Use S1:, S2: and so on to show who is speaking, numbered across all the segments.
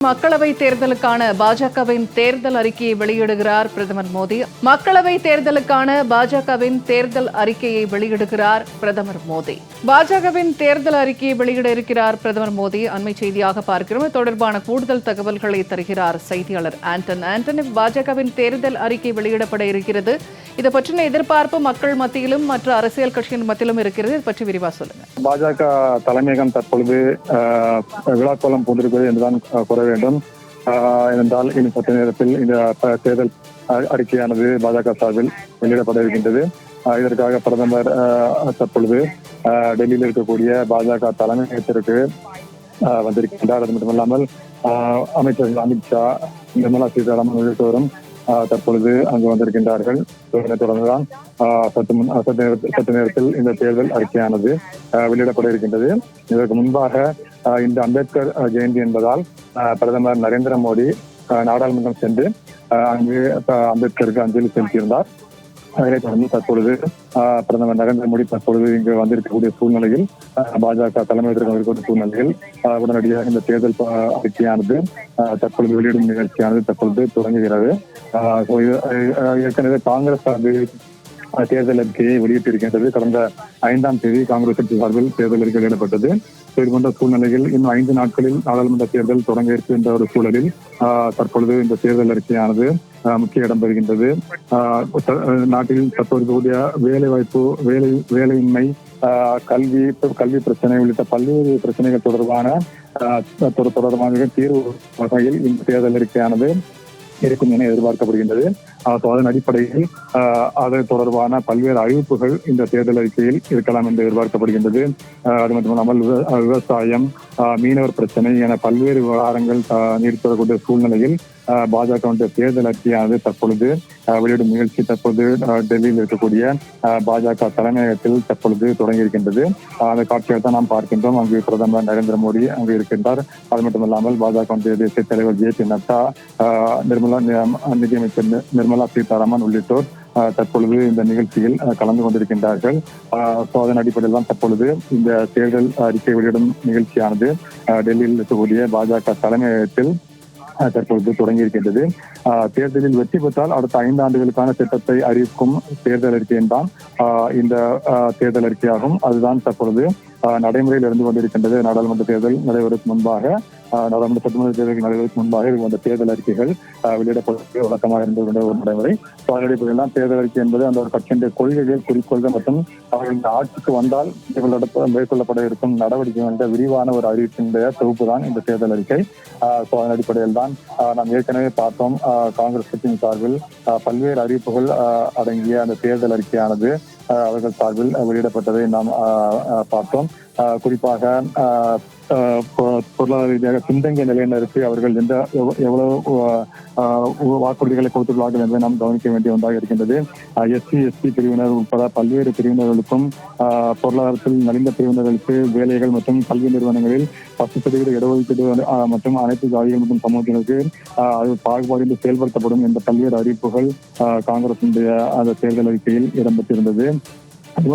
S1: மக்களவை தேர்தலுக்கான பாஜகவின் தேர்தல் அறிக்கையை வெளியிடுகிறார் பிரதமர் மோடி. மக்களவை தேர்தலுக்கான பாஜகவின் தேர்தல் அறிக்கையை வெளியிடுகிறார் பிரதமர் மோடி. பாஜகவின் தேர்தல் அறிக்கையை வெளியிட இருக்கிறார் பிரதமர் மோடி. அண்மை செய்தியாக பார்க்கிறோம். தொடர்பான கூடுதல் தகவல்களை தருகிறார் செய்தியாளர் ஆண்டன். ஆண்டன் பாஜகவின் தேர்தல் அறிக்கை வெளியிடப்பட இருக்கிறது. இதை பற்றின எதிர்பார்ப்பு மக்கள் மத்தியிலும் மற்ற அரசியல் கட்சியின் மத்தியிலும் இருக்கிறது. இது பற்றி விரிவா சொல்லுங்க.
S2: பாஜக தலைமையகம் தற்பொழுது விழாக்கோலம் பூண்டிருக்கிறது என்றுதான் ஆஹ், வேண்டும். ஆஹ், ஏனென்றால் இன்னும் சற்று நேரத்தில் இந்த தேர்தல் அறிக்கையானது பாஜக சார்பில் வெளியிடப்பட இருக்கின்றது. இதற்காக பிரதமர் தற்பொழுது டெல்லியில் இருக்கக்கூடிய பாஜக தலைமையகத்திற்கு வந்திருக்கின்றார். அது மட்டுமல்லாமல் அமைச்சர்கள் அமித்ஷா நிர்மலா சீதாராமன் உள்ளிட்டோரும் தற்பொழுது அங்கு வந்திருக்கின்றார்கள். இதனைத் தொடர்ந்துதான் சற்று முன் ஆஹ், சற்று நேரத்தில் சற்று நேரத்தில் இந்த தேர்தல் அறிக்கையானது ஆஹ், வெளியிடப்பட இருக்கின்றது. இதற்கு முன்பாக இந்த அம்பேத்கர் ஜெயந்தி என்பதால் பிரதமர் நரேந்திர மோடி நாடாளுமன்றம் சென்று அங்கு அம்பேத்கருக்கு அஞ்சலி செலுத்தியிருந்தார். அதனைத் தொடர்ந்து தற்பொழுது ஆஹ், பிரதமர் நரேந்திர மோடி தற்பொழுது இங்கு வந்திருக்கக்கூடிய சூழ்நிலையில் ஆஹ், பாஜக தலைமை வந்திருக்கக்கூடிய சூழ்நிலையில் உடனடியாக இந்த தேர்தல் அறிக்கையானது தற்பொழுது வெளியிடும் நிகழ்ச்சியானது தற்பொழுது தொடங்குகிறது. ஏற்கனவே காங்கிரஸ் சார்பில் தேர்தல் அறிக்கையை வெளியிட்டிருக்கின்றது. கடந்த ஐந்தாம் தேதி காங்கிரஸ் கட்சி சார்பில் தேர்தல் அறிக்கை வெளியிடப்பட்டது. இதுபோன்ற சூழ்நிலையில் இன்னும் ஐந்து நாட்களில் நாடாளுமன்ற தேர்தல் தொடங்க இருக்கின்ற ஒரு சூழலில் ஆஹ், தற்பொழுது இந்த தேர்தல் அறிக்கையானது முக்கிய இடம் பெறுகின்றது. ஆஹ், நாட்டில் தற்போது கூடிய வேலை வாய்ப்பு வேலை வேலையின்மை ஆஹ், கல்வி கல்வி பிரச்சனை உள்ளிட்ட பல்வேறு பிரச்சனைகள் தொடர்பான ஆஹ், தொடர்பான தீர்வு வகையில் இந்த தேர்தல் அறிக்கையானது இருக்கும் என எதிர்பார்க்கப்படுகின்றது. அதன் அடிப்படையில் ஆஹ் அது தொடர்பான பல்வேறு அறிவிப்புகள் இந்த தேர்தல் அறிக்கையில் இருக்கலாம் என்று எதிர்பார்க்கப்படுகின்றது. ஆஹ் அது மட்டுமல்லாமல் விவ- விவசாயம் ஆஹ் மீனவர் பிரச்சனை என பல்வேறு விவகாரங்கள் நீடித்து வரக்கூடிய சூழ்நிலையில் பாஜகவுடைய பாஜக தேர்தல் அறிக்கையானது தற்பொழுது வெளியிடும் நிகழ்ச்சி தற்பொழுது டெல்லியில் இருக்கக்கூடிய பாஜக தலைமையகத்தில் தற்பொழுது தொடங்கி இருக்கின்றது. அந்த காட்சியை தான் நாம் பார்க்கின்றோம். அங்கு பிரதமர் நரேந்திர மோடி அங்கு இருக்கின்றார். அது மட்டுமல்லாமல் பாஜக தேசிய தலைவர் ஜே பி நட்டா நிர்மலா நி- நிதியமைச்சர் நிர்மலா சீதாராமன் உள்ளிட்டோர் தற்பொழுது இந்த நிகழ்ச்சியில் கலந்து கொண்டிருக்கின்றார்கள். ஆஹ் அதன் அடிப்படையில் தான் தற்பொழுது இந்த தேர்தல் அறிக்கை வெளியிடும் நிகழ்ச்சியானது. டெல்லியில் இருக்கக்கூடிய பாஜக தலைமையகத்தில் தற்பொழுது தொடங்கியிருக்கின்றது. தேர்தலில் வெற்றி பெற்றால் அடுத்த ஐந்து ஆண்டுகளுக்கான திட்டத்தை அறிவிக்கும் தேர்தல் அறிக்கையின் தான் இந்த தேர்தல் அறிக்கையாகும். அதுதான் தற்பொழுது ஆஹ் நடைமுறையில் இருந்து கொண்டிருக்கின்றது. நாடாளுமன்ற தேர்தல் நடைபெறுவதற்கு முன்பாக நாடாளுமன்ற சட்டமன்ற தேர்தலுக்கு நடைபெறுவதற்கு முன்பாக இது போன்ற தேர்தல் அறிக்கைகள் வெளியிடப்படுவதற்கு வெளியிடப்படுவது வழக்கமாக இருந்தது ஒரு நடைமுறை ஸோ அதன் தேர்தல் அறிக்கை என்பது அந்த ஒரு கட்சியினுடைய கொள்கைகள் குறிக்கோள்கள் மற்றும் அவர்கள் இந்த ஆட்சிக்கு வந்தால் மேற்கொள்ளப்பட இருக்கும் நடவடிக்கைகள் என்ற விரிவான ஒரு அறிவிப்பினுடைய தொகுப்பு தான் இந்த தேர்தல் அறிக்கை. ஆஹ் so அதன் அடிப்படையில் தான் ஆஹ் நாம் ஏற்கனவே பார்த்தோம் ஆஹ் காங்கிரஸ் கட்சியின் சார்பில் ஆஹ் பல்வேறு அறிவிப்புகள் அடங்கிய அந்த தேர்தல் அறிக்கையானது ஆஹ் அவர்கள் சார்பில் வெளியிடப்பட்டதை நாம் ஆஹ் பார்த்தோம். குறிப்பாக பொருளாதார ரீதியாக பின்தங்கிய நிலையினருக்கு அவர்கள் எந்த எவ்வளவு வாக்குறுதிகளை கொடுத்துள்ளார்கள் என்பதை நாம் கவனிக்க வேண்டிய ஒன்றாக இருக்கின்றது. எஸ்சி எஸ்டி பிரிவினர் உட்பட பல்வேறு பிரிவினர்களுக்கும் ஆஹ் பொருளாதாரத்தில் நலிந்த பிரிவினர்களுக்கு வேலைகள் மற்றும் கல்வி நிறுவனங்களில் பத்து சதவீத இடஒதுக்கீடு மற்றும் அனைத்து ஜாதிகள் மற்றும் சமூகத்தினருக்கு ஆஹ் அது பாகுபாடின்றி செயல்படுத்தப்படும் என்ற பல்வேறு அறிவிப்புகள் ஆஹ் காங்கிரசினுடைய அந்த தேர்தல் அறிக்கையில் இடம்பெற்றிருந்தது.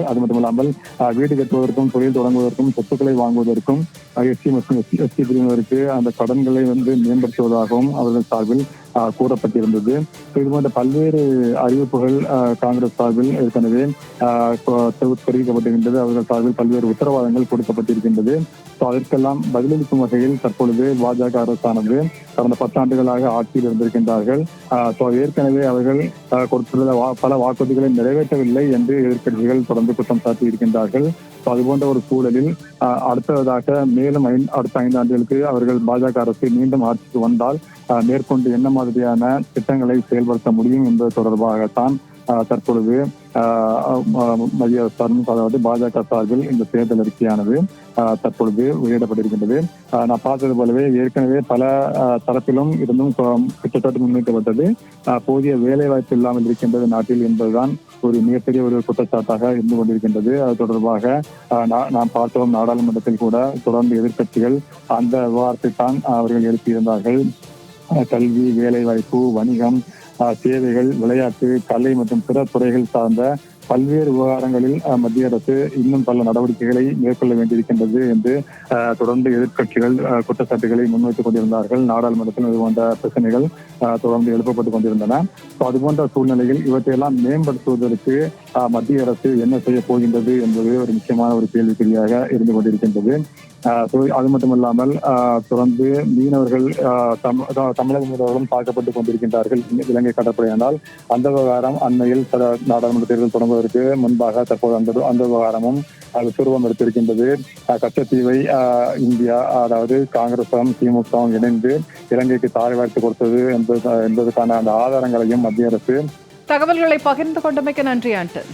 S2: அது மட்டும் இல்லாமல் வீடு கட்டுவதற்கும் தொழில் தொடங்குவதற்கும் சொத்துக்களை வாங்குவதற்கும் எஸ்சி மற்றும் எஸ்சி எஸ்டி பிரிவினருக்கு அந்த கடன்களை வந்து மேம்படுத்துவதாகவும் அவர்கள் சார்பில் கூறப்பட்டிருந்தது. இது போன்ற பல்வேறு அறிவிப்புகள் ஆஹ் காங்கிரஸ் சார்பில் ஏற்கனவே ஆஹ் தெரிவிக்கப்பட்டிருக்கின்றது. அவர்கள் சார்பில் பல்வேறு உத்தரவாதங்கள் கொடுக்கப்பட்டிருக்கின்றது. அதற்கெல்லாம் பதிலளிக்கும் வகையில் தற்பொழுது பாஜக அரசானது கடந்த பத்தாண்டுகளாக ஆட்சியில் இருந்திருக்கின்றார்கள். ஏற்கனவே அவர்கள் கொடுத்துள்ள வா- பல வாக்குறுதிகளை நிறைவேற்றவில்லை என்று எதிர்க்கட்சிகள் தொடர்ந்து குற்றம் சாட்டி இருக்கின்றார்கள். அது அதுபோன்ற ஒரு சூழலில் அடுத்ததாக மேலும் அடுத்த ஐந்து ஆண்டுகளுக்கு அவர்கள் பாஜக அரசு மீண்டும் ஆட்சிக்கு வந்தால் மேற்கொண்டு என்ன மாதிரியான திட்டங்களை செயல்படுத்த முடியும் என்பது தொடர்பாகத்தான் தற்பொழுது ஆஹ் மத்திய அதாவது பாஜக சார்பில் இந்த தேர்தல் அறிக்கையானது ஆஹ் தற்பொழுது வெளியிடப்பட்டிருக்கின்றது. ஆஹ் நான் பார்த்தது போலவே ஏற்கனவே பல தரப்பிலும் இருந்தும் கிட்டத்தட்ட குற்றச்சாட்டு முன்வைக்கப்பட்டது. ஆஹ் போதிய வேலை வாய்ப்பு இல்லாமல் இருக்கின்றது நாட்டில் என்பதுதான் ஒரு மிகப்பெரிய ஒரு குற்றச்சாட்டாக இருந்து கொண்டிருக்கின்றது. அது தொடர்பாக ஆஹ் நாம் பார்த்தோம் நாடாளுமன்றத்தில் கூட தொடர்ந்து எதிர்க்கட்சிகள் அந்த விவகாரத்தை தான் அவர்கள் எழுப்பியிருந்தார்கள். ஆஹ் கல்வி வேலைவாய்ப்பு வணிகம் சேவைகள் விளையாட்டு கலை மற்றும் பிற துறைகள் சார்ந்த பல்வேறு விவகாரங்களில் மத்திய அரசு இன்னும் பல நடவடிக்கைகளை மேற்கொள்ள வேண்டியிருக்கின்றது என்று தொடர்ந்து எதிர்க்கட்சிகள் அஹ், குற்றச்சாட்டுகளை முன்வைத்துக் கொண்டிருந்தார்கள். நாடாளுமன்றத்தில் இது போன்ற பிரச்சனைகள் அஹ், தொடர்ந்து எழுப்பப்பட்டுக் கொண்டிருந்தன. அது போன்ற சூழ்நிலையில் இவற்றையெல்லாம் மேம்படுத்துவதற்கு மத்திய அரசு என்ன செய்ய போகின்றது என்பது ஒரு முக்கியமான ஒரு கேள்விக்குறியாக இருந்து கொண்டிருக்கின்றது. அது மட்டுமல்லாமல் தொடர்ந்து மீனவர்கள் தமிழக மீனவர்களும் தாக்கப்பட்டு கொண்டிருக்கின்றார்கள். இலங்கை கடற்படையானால் அந்த விவகாரம் அண்மையில் நாடாளுமன்ற தேர்தல் தொடங்குவதற்கு முன்பாக தற்போது அந்த அந்த விவகாரமும் அது எடுத்திருக்கின்றது. கச்சத்தீவை இந்தியா அதாவது காங்கிரசும் திமுகவும் இணைந்து இலங்கைக்கு தாரை வார்த்து கொடுத்தது என்பது என்பதற்கான அந்த ஆதாரங்களையும் மத்திய அரசு
S1: தகவல்களை பகிர்ந்து கொண்டமைக்கு நன்றி ஆண்டன்.